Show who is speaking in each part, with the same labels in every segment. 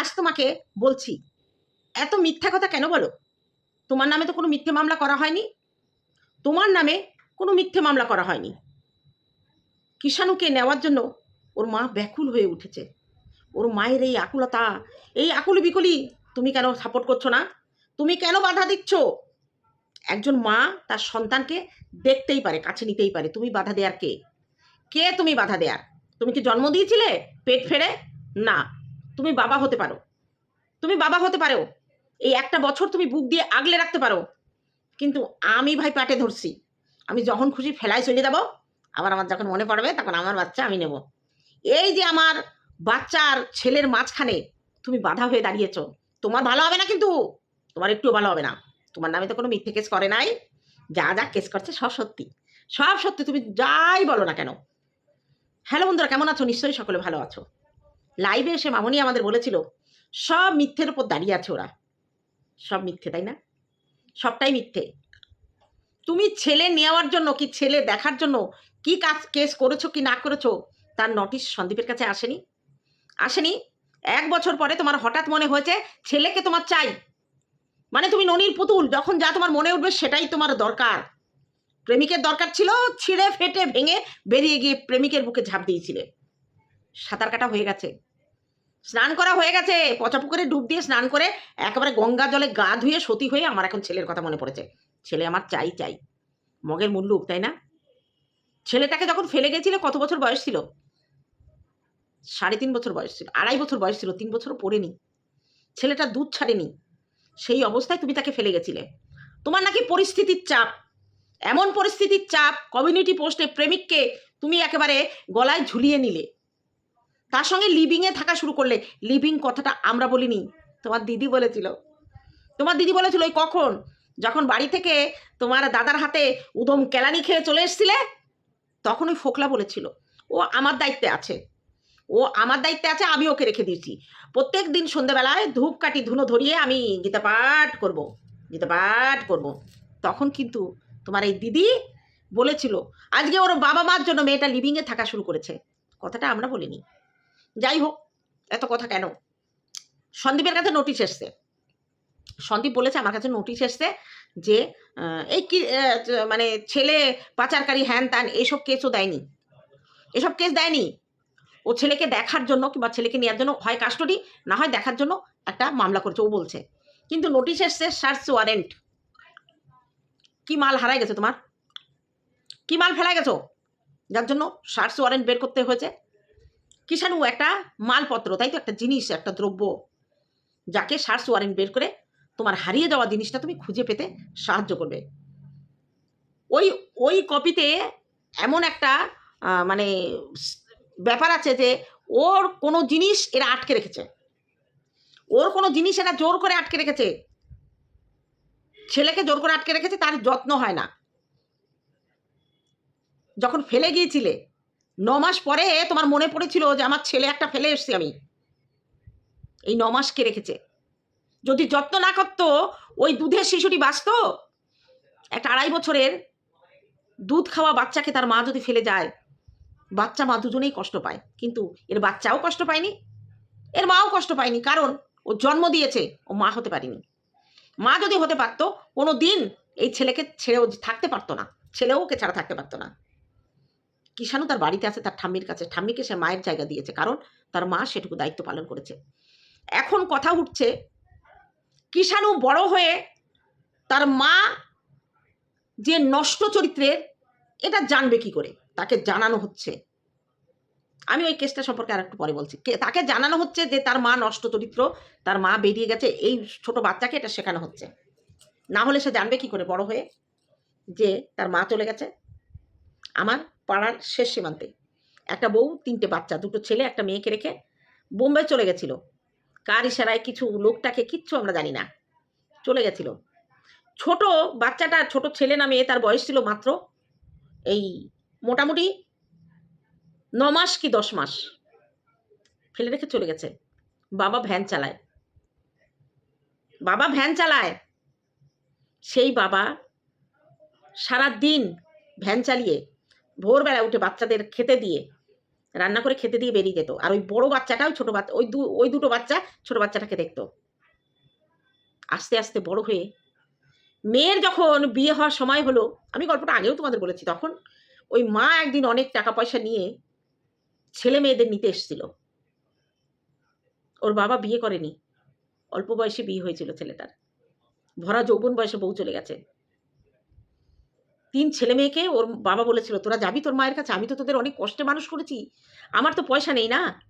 Speaker 1: আজ তোমাকে বলছি, এত মিথ্যা কথা কেন বলো? তোমার নামে তো কোনো মিথ্যে মামলা করা হয়নি। তোমার নামে কোনো মিথ্যে মামলা করা হয়নি। কিষাণুকে নেওয়ার জন্য ওর মা ব্যাকুল হয়ে উঠেছে। ওর মায়ের এই আকুলতা, এই আকুল বিকুলি তুমি কেন সাপোর্ট করছ না? তুমি কেন বাধা দিচ্ছ? একজন মা তার সন্তানকে দেখতেই পারে, কাছে নিতেই পারে। তুমি বাধা দেয়ার কে? কে তুমি বাধা দেয়ার? তুমি কি জন্ম দিয়েছিলে? পেট ফেড়ে না। তুমি বাবা হতে পারো। তুমি বাবা হতে পারো। এই একটা বছর তুমি বুক দিয়ে আগলে রাখতে পারো। কিন্তু আমি ভাই পাটে ধরছি। আমি যখন খুশি ফেলায় চলে যাব। আবার আমার যখন মনে পড়বে, তখন আমার বাচ্চা আমি নেব। এই যে আমার বাচ্চার ছেলের মাঝখানে তুমি বাধা হয়ে দাঁড়িয়েছ। তোমার ভালো হবে না কিন্তু। তোমার একটুও ভালো হবে না। তোমার নামে তো কোনো মিথ্যে কেস করে নাই। যা যা কেস করছে সব সত্যি। সব সত্যি। তুমি যাই বলো না কেন। হ্যালো বন্ধুরা, কেমন আছো? নিশ্চয়ই সকলে ভালো আছো। লাইভে এসে মামনি আমাদের বলেছিল, সব মিথ্যের উপর দাঁড়িয়ে আছে ওরা। সব মিথ্যে, তাই না? সবটাই মিথ্যে। তুমি ছেলে নেওয়ার জন্য কি ছেলে দেখার জন্য কি কাজ, কেস করেছ কি না করেছ, তার নোটিশ সন্দীপের কাছে আসেনি। আসেনি। এক বছর পরে তোমার হঠাৎ মনে হয়েছে ছেলেকে তোমার চাই। মানে তুমি ননির পুতুল, যখন যা তোমার মনে উঠবে সেটাই তোমার দরকার। প্রেমিকের দরকার ছিল, ছিঁড়ে ফেটে ভেঙে বেরিয়ে গিয়ে প্রেমিকের বুকে ঝাঁপ দিয়েছিলে। সাঁতার কাটা হয়ে গেছে। স্নান করা হয়ে গেছে। পচা পুকুরে ডুব দিয়ে স্নান করে একেবারে গঙ্গা জলে গা ধুয়ে সতী হয়ে আমার এখন ছেলের কথা মনে পড়েছে। ছেলে আমার চাই চাই। মগের মুল্লুক তাই না? ছেলেটাকে যখন ফেলে গেছিলে, কত বছর বয়স ছিল? সাড়ে তিন বছর বয়স ছিল, আড়াই বছর বয়স ছিল, তিন বছরও পড়েনি। ছেলেটা দুধ ছাড়েনি। সেই অবস্থায় তুমি তাকে ফেলে গেছিলে। তোমার নাকি পরিস্থিতির চাপ। এমন পরিস্থিতির চাপ, কমিউনিটি পোস্টে প্রেমিককে তুমি একেবারে গলায় ঝুলিয়ে নিলে। তার সঙ্গে লিভিংয়ে থাকা শুরু করলে লিভিং কথাটা আমরা বলিনি, তোমার দিদি বলেছিল। তোমার দিদি বলেছিল, ওই কখন? যখন বাড়ি থেকে তোমার দাদার হাতে উদম কেলানি খেয়ে চলে এসছিলে, তখন ওই ফোকলা বলেছিল, ও আমার দায়িত্বে আছে, ও আমার দায়িত্বে আছে, আমি ওকে রেখে দিয়েছি। প্রত্যেক দিন সন্ধ্যেবেলায় ধূপ কাটি ধুনো ধরিয়ে আমি গীতা পাঠ করব, গীতা পাঠ করব। তখন কিন্তু তোমার এই দিদি বলেছিল, আজকে ওর বাবা মার জন্য মেয়েটা লিভিংয়ে থাকা শুরু করেছে। কথাটা আমরা বলিনি। যাই হোক এত কথা কেন? সন্দীপের কাছে নোটিশ এসছে। সন্দীপ বলেছে, আমার কাছে নোটিশ এসছে যে এই কি মানে ছেলে পাচারকারী হ্যান ত্যান এসব কেসও দেয়নি। এসব কেস দেয়নি। ও ছেলেকে দেখার জন্য কিংবা ছেলেকে নেওয়ার জন্য হয় কাস্টডি না হয় দেখার জন্য একটা মামলা করেছে। ও বলছে, কিন্তু নোটিশ এসছে সার্চ ওয়ারেন্ট কি মাল হারাই গেছে তোমার? কি মাল ফেলাই গেছো? যার জন্য সার্চ ওয়ারেন্ট বের করতে হয়েছে। কিষাণু একটা মালপত্র, তাই তো? একটা জিনিস, একটা দ্রব্য, যাকে সার্চ ওয়ারেন্ট বের করে তোমার হারিয়ে যাওয়া জিনিসটা তুমি খুঁজে পেতে সাহায্য করবে। ওই ওই কপিতে এমন একটা মানে ব্যাপার আছে যে, ওর কোনো জিনিস এরা আটকে রেখেছে। ওর কোনো জিনিস এরা জোর করে আটকে রেখেছে। ছেলেকে জোর করে আটকে রেখেছে, তার যত্ন হয় না। যখন ফেলে গিয়েছিলে ন মাস পরে তোমার মনে পড়েছিল যে আমার ছেলে একটা ফেলে এসছি আমি। এই ন মাস কে রেখেছে? যদি যত্ন না করতো, ওই দুধের শিশুটি বাঁচতো? একটা আড়াই বছরের দুধ খাওয়া বাচ্চাকে তার মা যদি ফেলে যায়, বাচ্চা মা দুজনেই কষ্ট পায়। কিন্তু এর বাচ্চাও কষ্ট পায়নি, এর মাও কষ্ট পায়নি, কারণ ও জন্ম দিয়েছে, ও মা হতে পারেনি। মা যদি হতে পারতো, কোনো দিন এই ছেলেকে ছেড়েও থাকতে পারতো না, ছেলেও ওকে ছাড়া থাকতে পারতো না। কিষাণু তার বাড়িতে আছে, তার ঠাম্মির কাছে। ঠাম্মিকে সে মায়ের জায়গা দিয়েছে, কারণ তার মা সেটুকু দায়িত্ব পালন করেছে। এখন কথা উঠছে কিষাণু বড় হয়ে তার মা যে নষ্ট চরিত্রের, এটা জানবে কি করে? তাকে জানানো হচ্ছে। আমি ওই কেসটা সম্পর্কে আর একটু পরে বলছি। তাকে জানানো হচ্ছে যে তার মা নষ্ট চরিত্র, তার মা বেরিয়ে গেছে, এই ছোট বাচ্চাকে এটা শেখানো হচ্ছে। না হলে সে জানবে কি করে বড় হয়ে? যে তার মা চলে গেছে। আমার পাড়ার শেষ সীমান্তে। একটা বউ, তিনটে বাচ্চা, দুটো ছেলে, একটা মেয়েকে রেখে বোম্বে চলে গেছিল। কার ইশারায় কিছু লোকটাকে কিচ্ছু আমরা জানি না। চলে গেছিল। ছোট বাচ্চাটা, ছোট ছেলে না মেয়ে, তার বয়স ছিল মাত্র এই মোটামুটি ন মাস কি দশ মাস। ফেলে রেখে চলে গেছে। বাবা ভ্যান চালায়। বাবা ভ্যান চালায়। সেই বাবা সারা দিন ভ্যান চালিয়ে ভোরবেলা উঠে বাচ্চাদের খেতে দিয়ে, রান্না করে খেতে দিয়ে বেরিয়ে যেত। আর ওই বড় বাচ্চাটা ওই ছোটো বাচ্চা, ওই দু, ওই দুটো বাচ্চা ছোটো বাচ্চাটাকে দেখতো। আস্তে আস্তে বড় হয়ে মেয়ের যখন বিয়ে হওয়ার সময় হলো, আমি গল্পটা আগেও তোমাদের বলেছি, তখন ওই মা একদিন অনেক টাকা পয়সা নিয়ে ছেলে মেয়েদের নিতে এসেছিল। ওর বাবা বিয়ে করেনি, অল্প বয়সে বিয়ে হয়েছিল ছেলেটার। ভরা যৌবন বয়সে বউ চলে গেছে। তিন ছেলে মেয়েকে ওর বাবা বলেছিল, তোরা যাবি তোর মায়ের কাছে? আমি তো তোদের অনেক কষ্টে মানুষ করেছি। আমার তো পয়সা নেই না।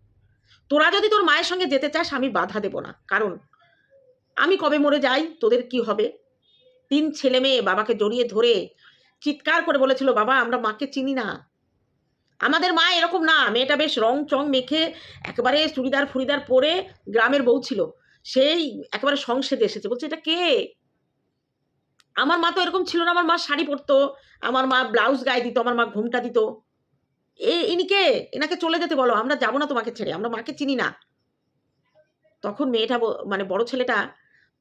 Speaker 1: তোরা যদি তোর মায়ের সঙ্গে যেতে চাস, আমি বাধা দেব না। কারণ আমি কবে মরে যাই? তোদের কি হবে? তিন ছেলে মেয়ে বাবাকে জড়িয়ে ধরে চিৎকার করে বলেছিল, বাবা, আমরা মাকে চিনি না। আমাদের মা এরকম না। মেয়েটা বেশ রং চং মেখে একেবারে চুড়িদার ফুড়িদার পরে গ্রামের বউ ছিল। সেই একেবারে সংসেদে এসেছে। বলছে, এটা কে? আমার মা তো এরকম ছিল না, আমার মা শাড়ি পরতো, আমার মা ব্লাউজ গায়ে দিত, আমার মা ঘুমটা দিত। এ, ইনি কে? এনাকে চলে যেতে বলো, আমরা যাব না তোমাকে ছেড়ে, আমরা মাকে চিনি না। তখন মেয়েটা মানে বড় ছেলেটা,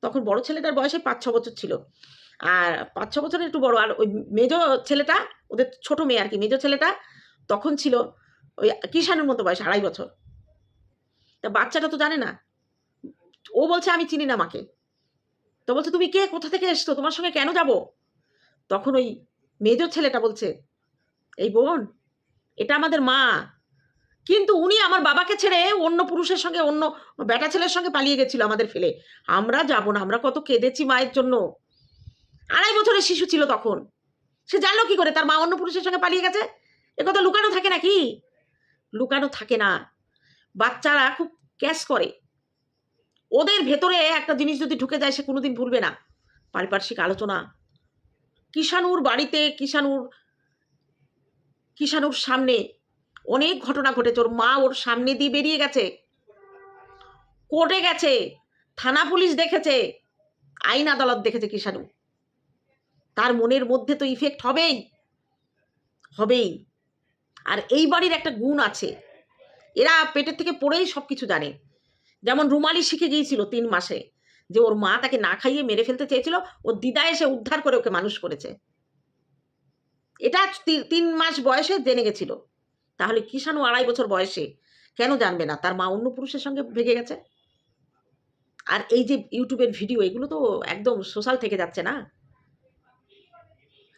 Speaker 1: তখন বড় ছেলেটার বয়সে পাঁচ, ছ বছর ছিল। আর পাঁচ, ছ বছরের একটু বড়, আর ওই মেজ ছেলেটা, ওদের ছোট মেয়ে আর কি, মেজ ছেলেটা তখন ছিল ওই কিষানের মতো বয়স, আড়াই বছর। তা বাচ্চাটা তো জানে না। ও বলছে, আমি চিনি না মাকে। তো বলছে, তুমি কে? কোথা থেকে এসছো? তোমার সঙ্গে কেন যাব? তখন ওই মেজর ছেলেটা বলছে, এই বোন, এটা আমাদের মা। কিন্তু উনি আমার বাবাকে ছেড়ে অন্য পুরুষের সঙ্গে, অন্য বেটা ছেলের সঙ্গে পালিয়ে গেছিল আমাদের ফেলে। আমরা যাব না, আমরা কত কেঁদেছি মায়ের জন্য। আড়াই বছরের শিশু ছিল তখন। সে জানলো কি করে? তার মা অন্য পুরুষের সঙ্গে পালিয়ে গেছে? এ কথা লুকানো থাকে নাকি? লুকানো থাকে না। বাচ্চারা খুব ক্যাশ করে। ওদের ভেতরে একটা জিনিস যদি ঢুকে যায়, সে কোনোদিন ভুলবে না। পারিপার্শ্বিক আলোচনা। কিষানুর বাড়িতে কিষানুর কিষানুর সামনে অনেক ঘটনা ঘটেছে। ওর মা ওর সামনে দিয়ে বেরিয়ে গেছে। কোর্টে গেছে। থানা পুলিশ দেখেছে। আইন আদালত দেখেছে কিষানু তার মনের মধ্যে তো ইফেক্ট হবেই। হবেই। আর এই বাড়ির একটা গুণ আছে। এরা পেটের থেকে পড়েই সব কিছু জানে। যেমন রুমালি শিখে গিয়েছিল তিন মাসে যে ওর মা তাকে না খাইয়ে মেরে ফেলতে চেয়েছিল, ওর দিদা এসে উদ্ধার করে ওকে মানুষ করেছে। এটা তিন মাস বয়সে জেনে গেছিল। তাহলে কিষাণু আড়াই বছর বয়সে কেন জানবে না? তার মা অন্য পুরুষের সঙ্গে ভেঙে গেছে? আর এই যে ইউটিউবের ভিডিও, এগুলো তো একদম সোশ্যাল থেকে যাচ্ছে না?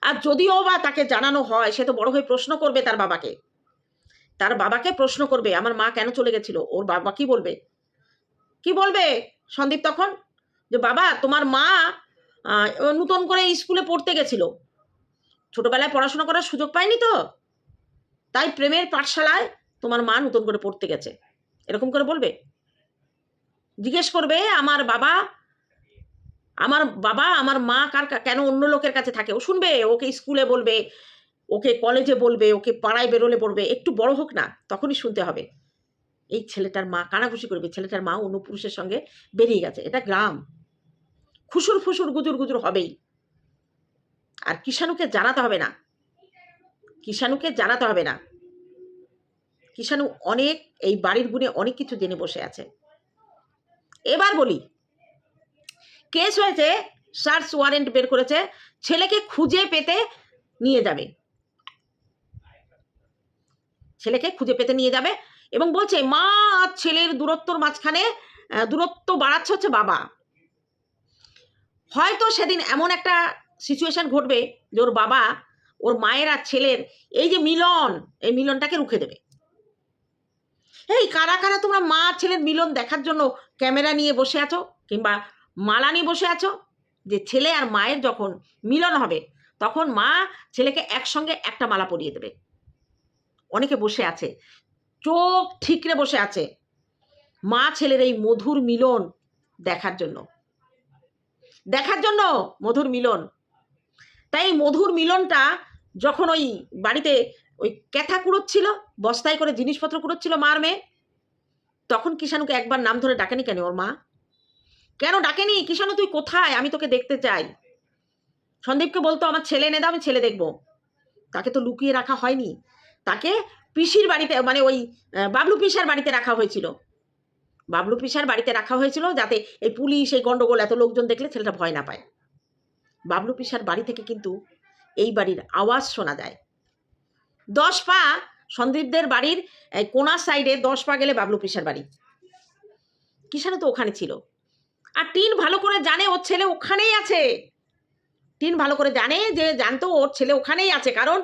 Speaker 1: আর যদিও বা তাকে জানানো হয়, সে তো বড় হয়ে প্রশ্ন করবে তার বাবাকে। তার বাবাকে প্রশ্ন করবে, আমার মা কেন চলে গেছিল? ওর বাবা কি বলবে? কি বলবে সন্দীপ তখন? যে বাবা, তোমার মা নতুন করে স্কুলে পড়তে গেছিল। ছোটবেলায় পড়াশোনা করার সুযোগ পায়নি তো? তাই প্রেমের পাঠশালায় তোমার মা নতুন করে পড়তে গেছে। এরকম করে বলবে? জিজ্ঞেস করবে, আমার বাবা আমার বাবা, আমার মা কার কেন অন্য লোকের কাছে থাকে? ও শুনবে, ওকে স্কুলে বলবে, ওকে কলেজে বলবে, ওকে পাড়ায় বেরোলে বলবে, একটু বড় হোক না, তখনই শুনতে হবে। এই ছেলেটার মা কানাঘুষি করবে, ছেলেটার মা অন্য পুরুষের সঙ্গে বেরিয়ে গেছে। এটা গ্রাম। খুশুর ফুসুর গুজুর গুজুর হবেই। আর কিষাণুকে জানাতে হবে না। কিষাণুকে জানাতে হবে না। কিষাণু অনেক, এই বাড়ির গুণে অনেক কিছু জেনে বসে আছে। এবার বলি, কেস হয়েছে, সার্চ ওয়ারেন্ট বের করেছে, ছেলেকে খুঁজে পেতে নিয়ে যাবে। ছেলেকে খুঁজে পেতে নিয়ে যাবে এবং বলছে, মা আর ছেলের দূরত্বর মাঝখানে দূরত্ব বাড়াচ্ছে হচ্ছে বাবা। হয়তো সেদিন এমন একটা সিচুয়েশন ঘটবে যে ওর বাবা, ওর মায়ের আর ছেলের এই যে মিলন, এই মিলনটাকে রুখে দেবে। এই কারা কারা তোমরা মা আর ছেলের মিলন দেখার জন্য ক্যামেরা নিয়ে বসে আছো কিংবা মালা নিয়ে বসে আছো? যে ছেলে আর মায়ের যখন মিলন হবে, তখন মা ছেলেকে একসঙ্গে একটা মালা পরিয়ে দেবে। অনেকে বসে আছে। চোখ ঠিকরে বসে আছে। মা ছেলের এই মধুর মিলন দেখার জন্য। দেখার জন্য মধুর মিলন। তাই মধুর মিলনটা যখন ওই বাড়িতে ওই ক্যাথা কুড়োচ্ছিল, বস্তায় করে জিনিসপত্র কুড়োচ্ছিল মার মেয়ে, তখন কিষাণুকে একবার নাম ধরে ডাকেনি কেন ওর মা? কেন ডাকেনি? কিষাণু, তুই কোথায়? আমি তোকে দেখতে চাই। সন্দীপকে বলতো, আমার ছেলে এনে দাও, আমি ছেলে দেখব। তাকে তো লুকিয়ে রাখা হয়নি। তাকে পিসির বাড়িতে মানে ওই বাবলু পিসার বাড়িতে রাখা হয়েছিল। বাবলু পিসার বাড়িতে রাখা হয়েছিল যাতে এই পুলিশ, এই গন্ডগোল, এত লোকজন দেখলে ছেলেটা ভয় না পায়। বাবলু পিসার বাড়ি থেকে কিন্তু এই বাড়ির আওয়াজ শোনা যায়। দশ পা সন্দীপদের বাড়ির কোনার সাইডে দশ পা গেলে বাবলু পিসার বাড়ি। কিষানু তো ওখানে ছিল। আর টিন ভালো করে জানে ওর ছেলে ওখানেই আছে। টিন ভালো করে জানে যে জানতো ওর ছেলে ওখানেই আছে। কারণ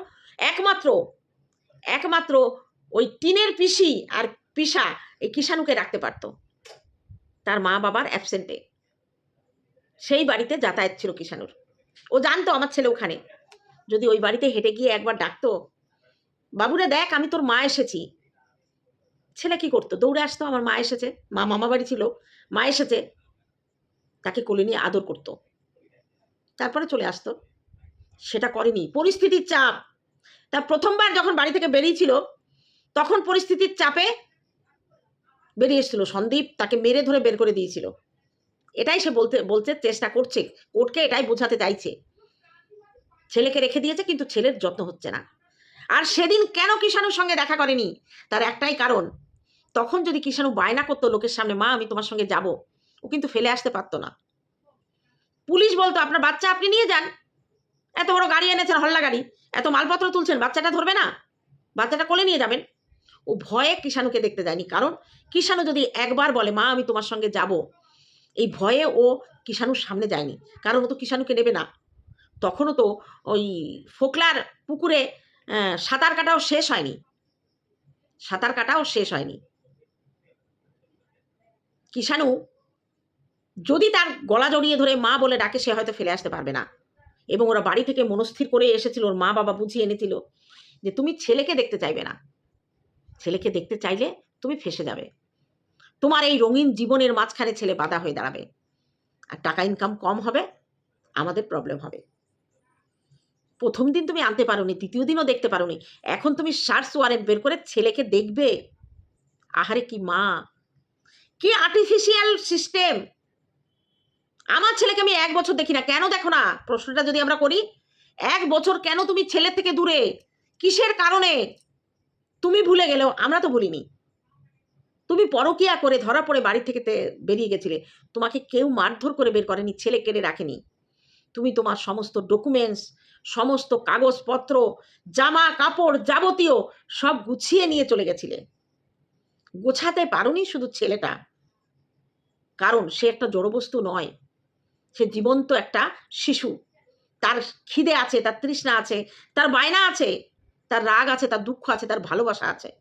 Speaker 1: একমাত্র একমাত্র ওই টিনের পিসি আর পিসা এই কিষানুকে রাখতে পারতো। তার মা বাবার অ্যাবসেন্টে সেই বাড়িতে যাতায়াত ছিল কিষানুর ও জানতো আমার ছেলে ওখানে। যদি ওই বাড়িতে হেঁটে গিয়ে একবার ডাকতো, বাবুরে দেখ, আমি তোর মা এসেছি। ছেলে কি করতো? দৌড়ে আসতো, আমার মা এসেছে। মা মামা বাড়ি ছিল, মা এসেছে। তাকে কোলে নিয়ে আদর করতো। তারপরে চলে আসতো। সেটা করেনি। পরিস্থিতির চাপ। তা প্রথমবার যখন বাড়ি থেকে বেরিয়েছিল, তখন পরিস্থিতির চাপে বেরিয়ে এসেছিল। সন্দীপ তাকে মেরে ধরে বের করে দিয়েছিল। এটাই সে বলতে বলতে চেষ্টা করছে। কোর্টকে এটাই বোঝাতে চাইছে। ছেলেকে রেখে দিয়েছে, কিন্তু ছেলের যত্ন হচ্ছে না। আর সেদিন কেন কিষাণুর সঙ্গে দেখা করেনি? তার একটাই কারণ, তখন যদি কিষাণু বায়না করতো লোকের সামনে, মা, আমি তোমার সঙ্গে যাব। ও কিন্তু ফেলে আসতে পারতো না। পুলিশ বলতো, আপনার বাচ্চা আপনি নিয়ে যান। এত বড় গাড়ি এনেছেন, হল্লা গাড়ি। এত মালপত্র তুলছেন, বাচ্চাটা ধরবে না? বাচ্চাটা কোলে নিয়ে যাবেন। ও ভয়ে কিষাণুকে দেখতে যায়নি, কারণ কিষাণু যদি একবার বলে, মা, আমি তোমার সঙ্গে যাব, এই ভয়ে ও কিষাণুর সামনে যায়নি, কারণ ও তো কিষাণুকে নেবে না। তখনও তো ওই ফোকলার পুকুরে সাঁতার কাটাও শেষ হয়নি। সাঁতার কাটাও শেষ হয়নি। কিষাণু যদি তার গলা জড়িয়ে ধরে মা বলে ডাকে, সে হয়তো ফেলে আসতে পারবে না। এবং ওরা বাড়ি থেকে মনস্থির করে এসেছিল, ওর মা বাবা বুঝিয়ে এনেছিল যে তুমি ছেলেকে দেখতে চাইবে না। ছেলেকে দেখতে চাইলে তুমি ফেসে যাবে। তোমার এই রঙিন জীবনের মাঝখানে ছেলে বাধা হয়ে দাঁড়াবে। আর টাকা ইনকাম কম হবে, আমাদের প্রবলেম হবে। প্রথম দিন তুমি আনতে পারোনি তৃতীয় দিনও দেখতে পারোনি। এখন তুমি সার্চ ওয়ারেন্ট বের করে ছেলেকে দেখবে। আহারে কি মা! কি আর্টিফিশিয়াল সিস্টেম আমার ছেলেকে আমি এক বছর দেখি না। কেন দেখো না? প্রশ্নটা যদি আমরা করি, এক বছর কেন তুমি ছেলের থেকে দূরে? কিসের কারণে? তুমি ভুলে গেলেও আমরা তো ভুলিনি। তুমি পরকিয়া করে ধরা পড়ে বাড়ি থেকে বেরিয়ে গেছিলে। তোমাকে কেউ মারধর করে বের করেনি, ছেলে কেড়ে রাখেনি। তুমি তোমার সমস্ত ডকুমেন্টস সমস্ত কাগজপত্র, জামা, কাপড় যাবতীয় সব গুছিয়ে নিয়ে চলে গেছিলে। গোছাতে পারোনি শুধু ছেলেটা। কারণ সে একটা জড়বস্তু নয়। সে জীবন্ত একটা শিশু। তার খিদে আছে, তার তৃষ্ণা আছে, তার বায়না আছে, তার রাগ আছে, তার দুঃখ আছে, তার ভালোবাসা আছে।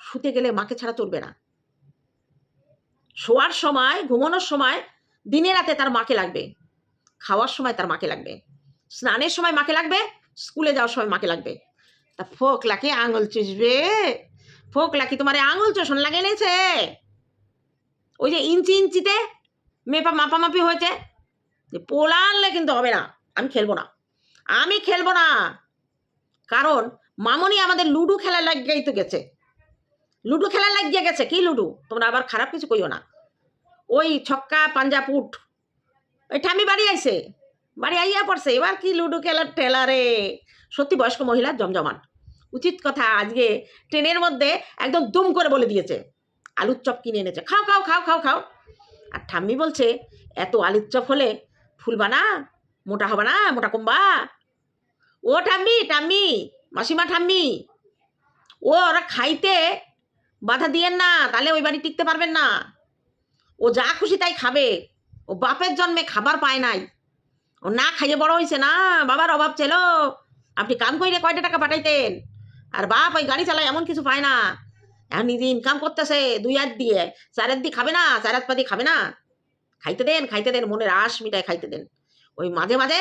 Speaker 1: শুতে গেলে মাকে ছাড়া চলবে না। শোয়ার সময়, ঘুমানোর সময় দিনে রাতে তার মাকে লাগবে। খাওয়ার সময় তার মাকে লাগবে। স্নানের সময় মাকে লাগবে, স্কুলে যাওয়ার সময় মাকে লাগবে। তা ফোক লাকি আঙুল চুষবে। ফোক লাকি তোমার আঙুল চোষণ লাগে এনেছে ওই যে ইঞ্চি ইঞ্চিতে মেপা মাপামাপি হয়েছে। যে পোলা আনলে কিন্তু হবে না, আমি খেলব না। আমি খেলব না। কারণ মামনি আমাদের লুডো খেলা লাগিয়েই তো গেছে। লুডো খেলা লাগিয়ে গেছে, কি লুডো? তোমরা আবার খারাপ কিছু কইও না। ওই ছক্কা পাঞ্জা পুট ওই ঠামি বাড়ি আইছে। বাড়ি আইয়া পড়ছে। এবার কি লুডো খেলার টেলারে সত্যি বয়স্ক মহিলা জমজমাট উচিত কথা, আজকে ট্রেনের মধ্যে একদম দুম করে বলে দিয়েছে। আলুর চপ কিনে এনেছে। খাও খাও খাও খাও খাও। আর ঠাম্মি বলছে, এত আলুর চপ হলে ফুলবা না মোটা হবে না, মোটা কমবা। ও ঠাম্মি টাম্মি মাসিমা, ঠাম্মি, ও ওরা খাইতে বাধা দিয়েন না, তাহলে ওই বাড়ি টিকতে পারবেন না। ও যা খুশি তাই খাবে। ও বাপের জন্মে খাবার পায় নাই। ও না খাইয়ে বড় হয়েছে না, বাবার অভাব ছিল। আপনি কাম কইরে কয়টা টাকা পাঠাইতেন? আর বাপ ওই গাড়ি চালায় এমন কিছু পায় না। এখন নিজে ইনকাম করতেছে দুই হাত দিয়ে চার হাত খাবে না, চার হাত পা দিয়ে খাবে না। খাইতে দেন খাইতে দেন মনের আশ মিটায় খাইতে দেন। ওই মাঝে মাঝে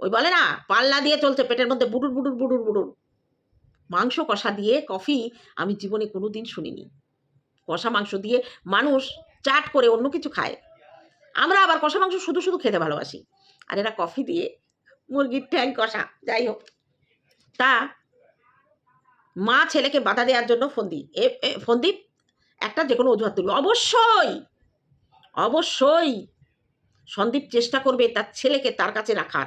Speaker 1: ওই বলে না পাল্লা দিয়ে চলছে পেটের মধ্যে বুডুর বুডুর বুডুর বুডুর। মাংস কষা দিয়ে কফি আমি জীবনে কোনো দিন শুনিনি। কষা মাংস দিয়ে মানুষ চাট করে অন্য কিছু খায়। আমরা আবার কষা মাংস শুধু শুধু খেতে ভালোবাসি। আর এরা কফি দিয়ে মুরগির ঠ্যাং কষা যাই হোক। তা মা ছেলেকে বাধা দেওয়ার জন্য ফোন দিই এ এ, ফোন দিই একটা যে কোনো অজুহাত তুলবে অবশ্যই অবশ্যই। সন্দীপ চেষ্টা করবে তার ছেলেকে তার কাছে রাখার।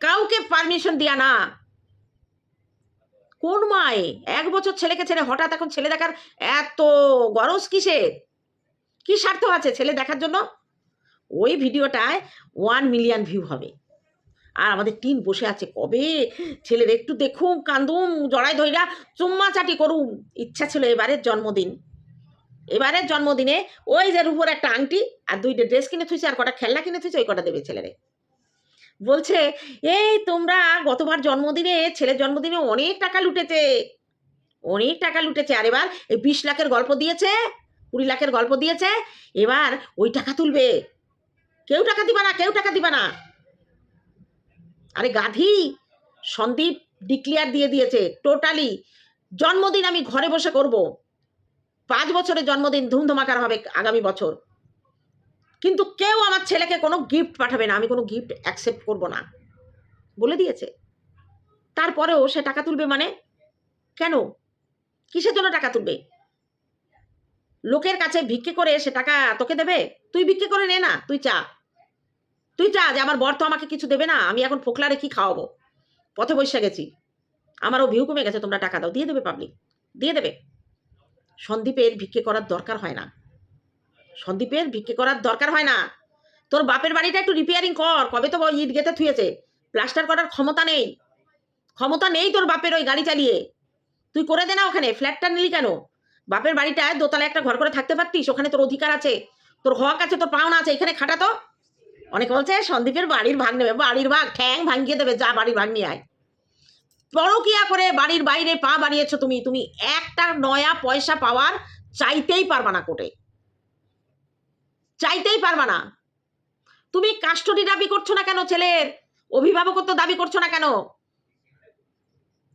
Speaker 1: কাউকে পারমিশন দেয়া না। কোন মায়ে? এক বছর ছেলেকে ছেড়ে হঠাৎ এখন ছেলে দেখার এত গরজ কিসের কি স্বার্থ আছে ছেলে দেখার জন্য? ওই ভিডিওটায় ওয়ান মিলিয়ন ভিউ হবে। আর আমাদের টিন বসে আছে কবে? ছেলের একটু দেখুম কান্দুম জড়াই ধইরা চুম্মা চাটি করুম। ইচ্ছা ছিল এবারের জন্মদিন। এবারের জন্মদিনে ওই যে রূপোর একটা আংটি আর দুইটা ড্রেস কিনে থুইছে আর কটা খেলনা কিনে থুইছে, ওই কটা দেবে ছেলেরে। বলছে, এই তোমরা গতবার জন্মদিনে, ছেলের জন্মদিনে অনেক টাকা লুটেছে। অনেক টাকা লুটেছে। আর এবার এই বিশ লাখের গল্প দিয়েছে, কুড়ি লাখের গল্প দিয়েছে, এবার ওই টাকা তুলবে। কেউ টাকা দিবা না, কেউ টাকা দিবা না। আরে গাধি, সন্দীপ ডিক্লিয়ার দিয়ে দিয়েছে টোটালি জন্মদিন আমি ঘরে বসে করব। পাঁচ বছরের জন্মদিন ধুমধমাকার হবে আগামী বছর। কিন্তু কেউ আমার ছেলেকে কোনো গিফট পাঠাবে না, আমি কোনো গিফট অ্যাকসেপ্ট করব না। বলে দিয়েছে। তারপরেও সে টাকা তুলবে মানে? কেন? কিসের জন্য টাকা তুলবে? লোকের কাছে ভিক্ষে করে সে টাকা তোকে দেবে? তুই ভিক্ষে করে নে না, তুই চা। তুই চা যে আমার বর তো আমাকে কিছু দেবে না, আমি এখন ফোকলারে কি খাওয়াবো? পথে বসে গেছি। আমারও ভিউ কমে গেছে, তোমরা টাকা দাও। দিয়ে দেবে পাবলিক দিয়ে দেবে। সন্দীপের ভিক্ষে করার দরকার হয় না। সন্দীপের ভিক্ষে করার দরকার হয় না। তোর বাপের বাড়িটা একটু রিপেয়ারিং কর, কবে তো ইট গেতে থুয়েছে। প্লাস্টার করার ক্ষমতা নেই। ক্ষমতা নেই তোর বাপের ওই গাড়ি চালিয়ে। তুই করে দে না ওখানে ফ্ল্যাটটা নিলি কেন? বাপের বাড়িটায় দোতলায় একটা ঘর করে থাকতে পারতিস? ওখানে তোর অধিকার আছে, তোর হক আছে, তোর পাওনা আছে, এখানে খাটা তো। অনেকে বলছে, সন্দীপের বাড়ির ভাগ নেবে, বাড়ির ভাগ ঠ্যাং ভাঙিয়ে দেবে, যা বাড়ির ভাগ নিয়ে আয়। পরকিয়া করে বাড়ির বাইরে পা বাড়িয়েছো তুমি। তুমি একটা নয়া পয়সা পাওয়ার চাইতেই পারবা না কোর্টে। চাইতেই পারবা না। তুমি কাস্টডি দাবি করছ না কেন ছেলের? অভিভাবকত্ব দাবি করছ না কেন?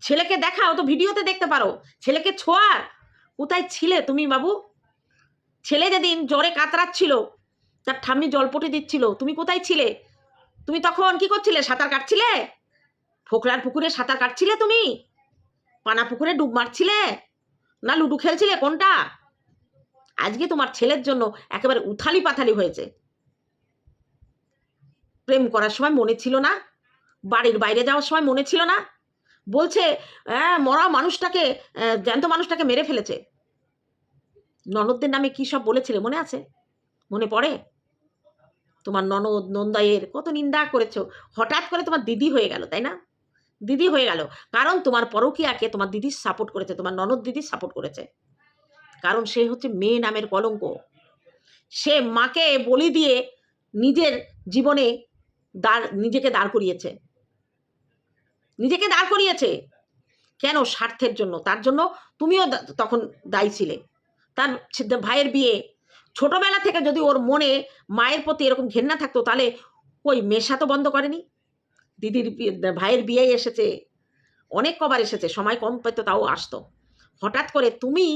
Speaker 1: ছেলেকে দেখাও তো ভিডিওতে দেখতে পারো। ছেলেকে ছোঁয়ার? কোথায় ছিলে তুমি বাবু? ছেলে যেদিন জ্বরে কাতরাচ্ছিল, তার ঠাম্মি জলপটে দিচ্ছিল, তুমি কোথায় ছিলে? তুমি তখন কি করছিলে? সাঁতার কাটছিলে? ফোকলার পুকুরে সাঁতার কাটছিলে তুমি? পানা পুকুরে ডুব মারছিলে? না লুডু খেলছিলে কোনটা? আজকে তোমার ছেলের জন্য একেবারে উথালি পাথালি হয়েছে। প্রেম করার সময় মনে ছিল না? বাড়ির বাইরে যাওয়ার সময় মনে ছিল না? বলছে হ্যাঁ মরা মানুষটাকে জ্যান্ত মানুষটাকে মেরে ফেলেছে। ননদদের নামে কী সব বলেছিলে মনে আছে? মনে পড়ে? তোমার ননদ নন্দাইয়ের কত নিন্দা করেছ। হঠাৎ করে তোমার দিদি হয়ে গেল, তাই না? দিদি হয়ে গেল। কারণ তোমার পরকীয়াকে তোমার দিদি সাপোর্ট করেছে, তোমার ননদ দিদি সাপোর্ট করেছে। কারণ সে হচ্ছে মেয়ে নামের কলঙ্ক। সে মাকে বলি দিয়ে নিজের জীবনে দাঁড়, নিজেকে দাঁড় করিয়েছে। নিজেকে দাঁড় করিয়েছে। কেন? স্বার্থের জন্য। তার জন্য তুমিও তখন দায়ী ছিলে। তার ভাইয়ের বিয়ে। ছোটবেলা থেকে যদি ওর মনে মায়ের প্রতি এরকম ঘেন্না থাকতো, তাহলে ওই মেশা তো বন্ধ করেনি। দিদির ভাইয়ের বিয়ে এসেছে। অনেক কবার এসেছে, সময় কম পেতো তাও আসতো। হঠাৎ করে তুমি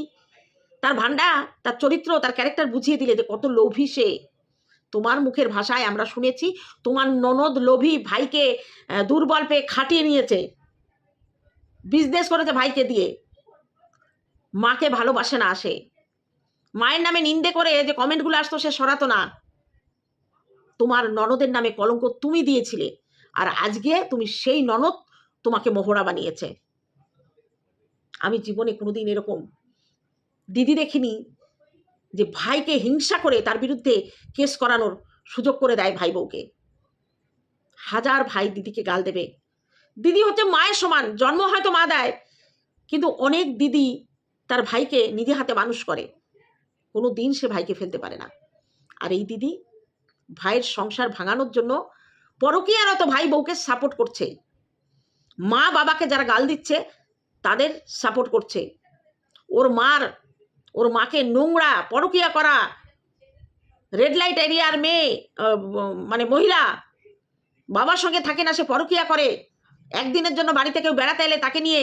Speaker 1: তার ভান্ডা তার চরিত্র, তার ক্যারেক্টার বুঝিয়ে দিলে যে কত লোভী সে। তোমার মুখের ভাষায় আমরা শুনেছি, তোমার ননদ লোভী ভাইকে দুর্বল পেয়ে খাটিয়ে নিয়েছে। বিজনেস করেছে ভাইকে দিয়ে। মাকে ভালোবাসে না আসে মায়ের নামে নিন্দে করে যে কমেন্টগুলো আসতো সে সরাতো না। তোমার ননদের নামে কলঙ্ক তুমি দিয়েছিলে। আর আজকে তুমি সেই ননদ তোমাকে মোহরা বানিয়েছে। আমি জীবনে কোনোদিন এরকম দিদি দেখিনি যে ভাইকে হিংসা করে তার বিরুদ্ধে কেস করানোর সুযোগ করে দেয় ভাই বউকে। হাজার ভাই দিদিকে গাল দেবে। দিদি হচ্ছে মায়ের সমান, জন্ম হয়তো মা দেয়, কিন্তু অনেক দিদি তার ভাইকে নিজে হাতে মানুষ করে। কোনো দিন সে ভাইকে ফেলতে পারে না। আর এই দিদি ভাইয়ের সংসার ভাঙানোর জন্য পরকীয়ারত ভাই বউকে সাপোর্ট করছে। মা বাবাকে যারা গাল দিচ্ছে, তাদের সাপোর্ট করছে। ওর মার, ওর মাকে নোংরা, পরকিয়া করা রেড লাইট এরিয়ার মেয়ে মানে মহিলা, বাবার সঙ্গে থাকে না, সে পরকিয়া করে। একদিনের জন্য বাড়িতে কেউ বেড়াতে এলে তাকে নিয়ে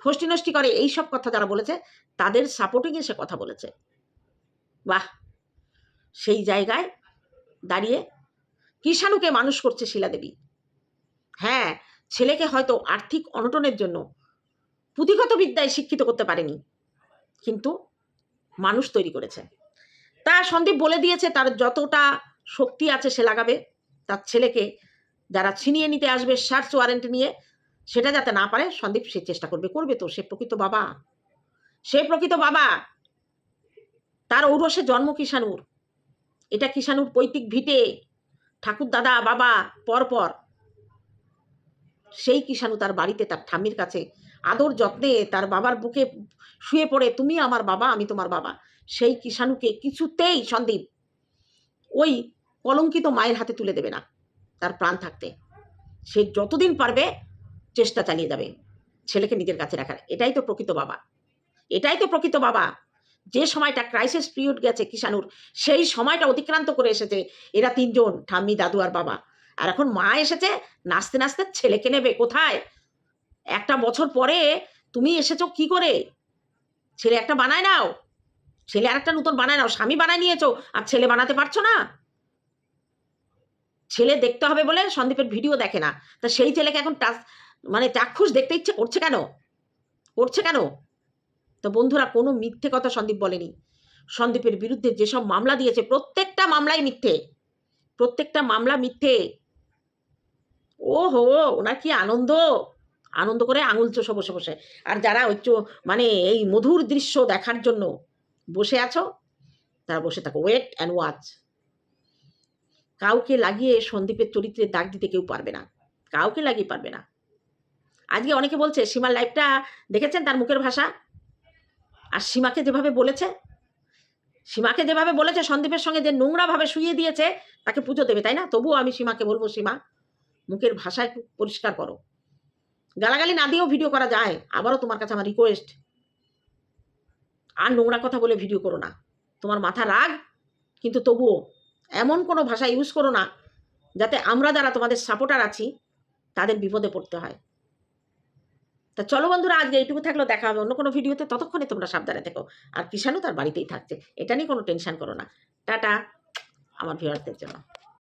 Speaker 1: ফষ্টি নষ্টি করে, এই সব কথা যারা বলেছে, তাদের সাপোর্টিংয়ে সে কথা বলেছে। বাহ! সেই জায়গায় দাঁড়িয়ে কিষাণুকে মানুষ করছে শিলাদেবী। হ্যাঁ ছেলেকে হয়তো আর্থিক অনটনের জন্য পুঁথিগত বিদ্যায় শিক্ষিত করতে পারেনি, কিন্তু মানুষ তৈরি করেছে। তা সন্দীপ বলে দিয়েছে, তার যতটা শক্তি আছে সে লাগাবে, তার ছেলেকে যারা ছিনিয়ে নিতে আসবে সার্চ ওয়ারেন্ট নিয়ে, সেটা যাতে না পারে, সন্দীপ সে চেষ্টা করবে করবে তো, সে প্রকৃত বাবা। সে প্রকৃত বাবা। তার ঔরসে জন্ম কিষাণুর। এটা কিষাণুর পৈতৃক ভিটে। ঠাকুর দাদা বাবা, পরপর। সেই কিষাণু তার বাড়িতে, তার ঠাম্মির কাছে আদর যত্নে তার বাবার বুকে শুয়ে পড়ে, তুমি আমার বাবা, আমি তোমার বাবা। সেই কিষাণুকে কিছুতেই সন্দীপ ওই কলঙ্কিত মায়ের হাতে তুলে দেবে না তার প্রাণ থাকতে। সে যতদিন পারবে চেষ্টা চালিয়ে যাবে ছেলেকে নিজের কাছে রাখার। এটাই তো প্রকৃত বাবা। এটাই তো প্রকৃত বাবা। যে সময়টা ক্রাইসিস পিরিয়ড গেছে কিষানুর সেই সময়টা অতিক্রান্ত করে এসেছে। এরা তিনজন, ঠাম্মি, দাদু আর বাবা। আর এখন মা এসেছে, নাচতে নাচতে ছেলেকে নেবে কোথায়? একটা বছর পরে তুমি এসেছ কি করে? ছেলে একটা বানায় নাও। ছেলে আর একটা নতুন বানায় নাও। স্বামী বানায় নিয়েছো, আর ছেলে বানাতে পারছ না? ছেলে দেখতে হবে বলে সন্দীপের ভিডিও দেখে না। তা সেই ছেলেকে এখন টাচ মানে চাক্ষুষ দেখতে ইচ্ছে করছে কেন? করছে কেন? তো বন্ধুরা কোনো মিথ্যে কথা সন্দীপ বলেনি। সন্দীপের বিরুদ্ধে যেসব মামলা দিয়েছে, প্রত্যেকটা মামলাই মিথ্যে। প্রত্যেকটা মামলা মিথ্যে। ও হো ওনার কি আনন্দ? আনন্দ করে আঙুল চষে বসে বসে। আর যারা ওই মানে এই মধুর দৃশ্য দেখার জন্য বসে আছো, তারা বসে থাকো। ওয়েট অ্যান্ড ওয়াচ কাউকে লাগিয়ে সন্দীপের চরিত্রে দাগ দিতে কেউ পারবে না। কাউকে লাগিয়ে পারবে না। আজকে অনেকে বলছে, সীমার লাইফটা দেখেছেন তার মুখের ভাষা? আর সীমাকে যেভাবে বলেছে, সীমাকে যেভাবে বলেছে, সন্দীপের সঙ্গে যে নোংরাভাবে শুয়ে দিয়েছে, তাকে পুজো দেবে, তাই না? তবুও আমি সীমাকে বলব, সীমা, মুখের ভাষায় পরিষ্কার করো। গালাগালি না দিয়েও ভিডিও করা যায়, আবারও তোমার কাছে আমার রিকোয়েস্ট আর নোংরা কথা বলে ভিডিও করো না। তোমার মাথা রাগ, কিন্তু তবুও এমন কোনো ভাষা ইউজ করো না, যাতে আমরা যারা তোমাদের সাপোর্টার আছি, তাদের বিপদে পড়তে হয়। তা চলো বন্ধুরা, আজকে এইটুকু থাকল, দেখা হবে অন্য কোনো ভিডিওতে। ততক্ষণে তোমরা সাবধানে থেকো। আর কিষানও তার বাড়িতেই থাকছে। এটা নিয়ে কোনো টেনশন করো না। টাটা, আমার ভিউয়ারদের জন্য।